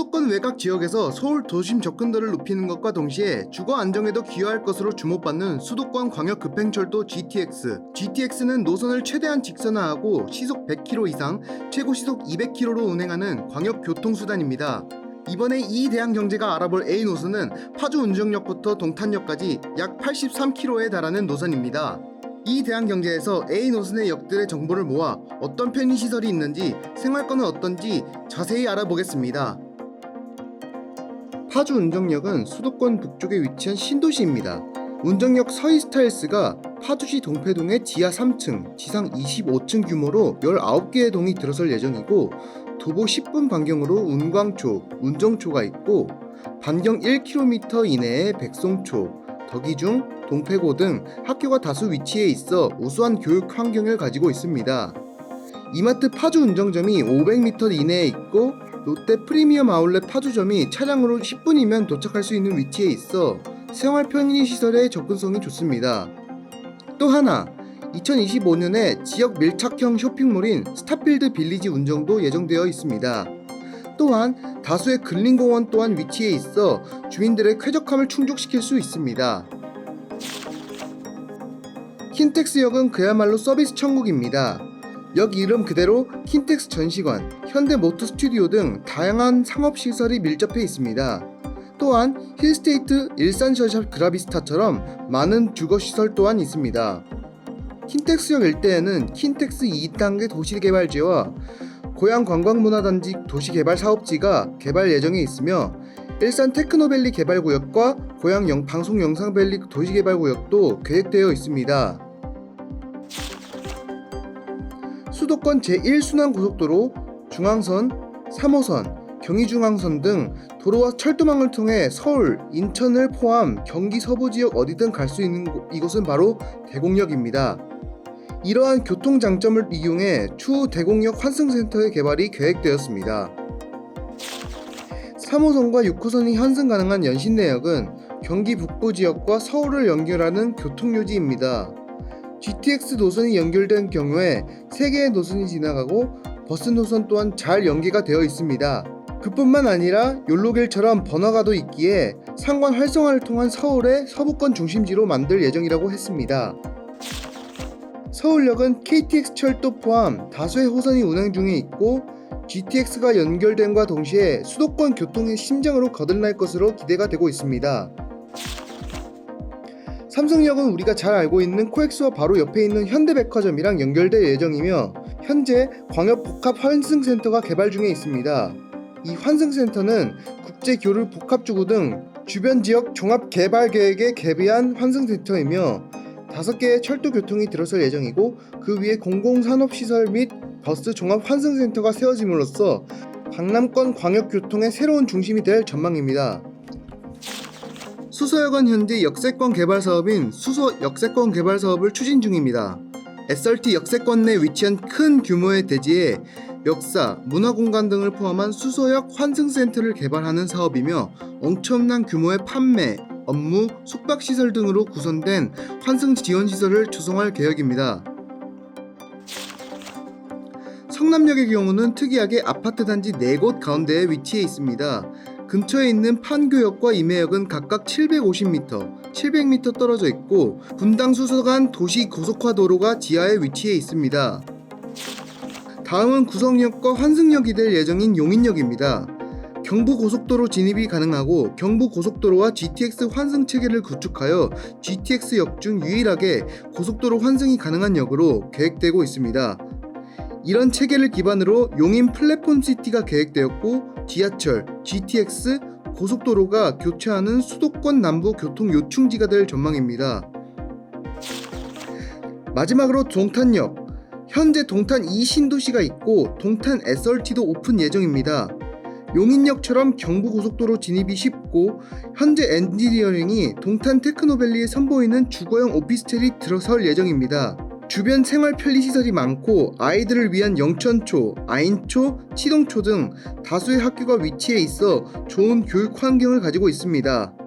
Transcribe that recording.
수도권 외곽 지역에서 서울 도심 접근도를 높이는 것과 동시에 주거 안정에도 기여할 것으로 주목받는 수도권 광역 급행철도 GTX. GTX는 노선을 최대한 직선화하고 시속 100km 이상, 최고 시속 200km로 운행하는 광역 교통수단입니다. 이번에 이 대한 경제가 알아볼 A 노선은 파주 운정역부터 동탄역까지 약 83km에 달하는 노선입니다. 이 대한 경제에서 A 노선의 역들의 정보를 모아 어떤 편의 시설이 있는지 생활권은 어떤지 자세히 알아보겠습니다. 파주 운정역은 수도권 북쪽에 위치한 신도시입니다. 운정역 서이스타일스가 파주시 동패동의 지하 3층, 지상 25층 규모로 19개의 동이 들어설 예정이고 도보 10분 반경으로 운광초, 운정초가 있고 반경 1km 이내에 백송초, 덕이중, 동패고 등 학교가 다수 위치해 있어 우수한 교육 환경을 가지고 있습니다. 이마트 파주 운정점이 500m 이내에 있고 롯데 프리미엄 아울렛 파주점이 차량으로 10분이면 도착할 수 있는 위치에 있어 생활 편의 시설의 접근성이 좋습니다. 또 하나, 2025년에 지역 밀착형 쇼핑몰인 스타필드 빌리지 운정도 예정되어 있습니다. 또한 다수의 근린공원 또한 위치해 있어 주민들의 쾌적함을 충족시킬 수 있습니다. 킨텍스역은 그야말로 서비스 천국입니다. 역 이름 그대로 킨텍스 전시관, 현대 모터 스튜디오 등 다양한 상업 시설이 밀접해 있습니다. 또한 힐스테이트, 일산셔샵 그라비스타처럼 많은 주거 시설 또한 있습니다. 킨텍스역 일대에는 킨텍스 2단계 도시개발지와 고양 관광문화단지 도시개발 사업지가 개발 예정에 있으며 일산 테크노밸리 개발구역과 영, 방송영상밸리 도시개발구역도 계획되어 있습니다. 수도권 제1순환 고속도로, 중앙선, 3호선, 경의중앙선 등 도로와 철도망을 통해 서울, 인천을 포함 경기 서부 지역 어디든 갈 수 있는 곳- 이곳은 바로 대곡역입니다. 이러한 교통 장점을 이용해 추후 대곡역 환승센터의 개발이 계획되었습니다. 3호선과 6호선이 환승 가능한 연신내역은 경기 북부 지역과 서울을 연결하는 교통요지입니다. GTX 노선이 연결된 경우에 3개의 노선이 지나가고 버스 노선 또한 잘 연계가 되어 있습니다. 그뿐만 아니라 욜로길처럼 번화가도 있기에 상관 활성화를 통한 서울의 서부권 중심지로 만들 예정이라고 했습니다. 서울역은 KTX 철도 포함 다수의 호선이 운행 중에 있고 GTX가 연결됨과 동시에 수도권 교통의 심장으로 거듭날 것으로 기대가 되고 있습니다. 삼성역은 우리가 잘 알고 있는 코엑스와 바로 옆에 있는 현대백화점이랑 연결될 예정이며 현재 광역 복합 환승센터가 개발 중에 있습니다. 이 환승센터는 국제교류 복합주구 등 주변 지역 종합 개발 계획에 개비한 환승센터이며 다섯 개의 철도 교통이 들어설 예정이고 그 위에 공공산업시설 및 버스 종합 환승센터가 세워짐으로써 강남권 광역교통의 새로운 중심이 될 전망입니다. 수서역은 현재 역세권 개발 사업인 수서 역세권 개발 사업을 추진 중입니다. SRT 역세권 내 위치한 큰 규모의 대지에 역사, 문화 공간 등을 포함한 수서역 환승센터를 개발하는 사업이며 엄청난 규모의 판매, 업무, 숙박시설 등으로 구성된 환승 지원 시설을 조성할 계획입니다. 성남역의 경우는 특이하게 아파트 단지 4곳 가운데에 위치해 있습니다. 근처에 있는 판교역과 임해역은 각각 750m, 700m 떨어져 있고 분당 수서간 도시 고속화 도로가 지하에 위치해 있습니다. 다음은 구성역과 환승역이 될 예정인 용인역입니다. 경부 고속도로 진입이 가능하고 경부 고속도로와 GTX 환승 체계를 구축하여 GTX 역 중 유일하게 고속도로 환승이 가능한 역으로 계획되고 있습니다. 이런 체계를 기반으로 용인 플랫폼 시티가 계획되었고 지하철, GTX, 고속도로가 교체하는 수도권 남부 교통 요충지가 될 전망입니다. 마지막으로 동탄역. 현재 동탄 2신도시가 있고 동탄 SRT도 오픈 예정입니다. 용인역처럼 경부 고속도로 진입이 쉽고 현재 엔지니어링이 동탄 테크노밸리에 선보이는 주거용 오피스텔이 들어설 예정입니다. 주변 생활 편리 시설이 많고 아이들을 위한 영천초, 아인초, 치동초 등 다수의 학교가 위치해 있어 좋은 교육 환경을 가지고 있습니다.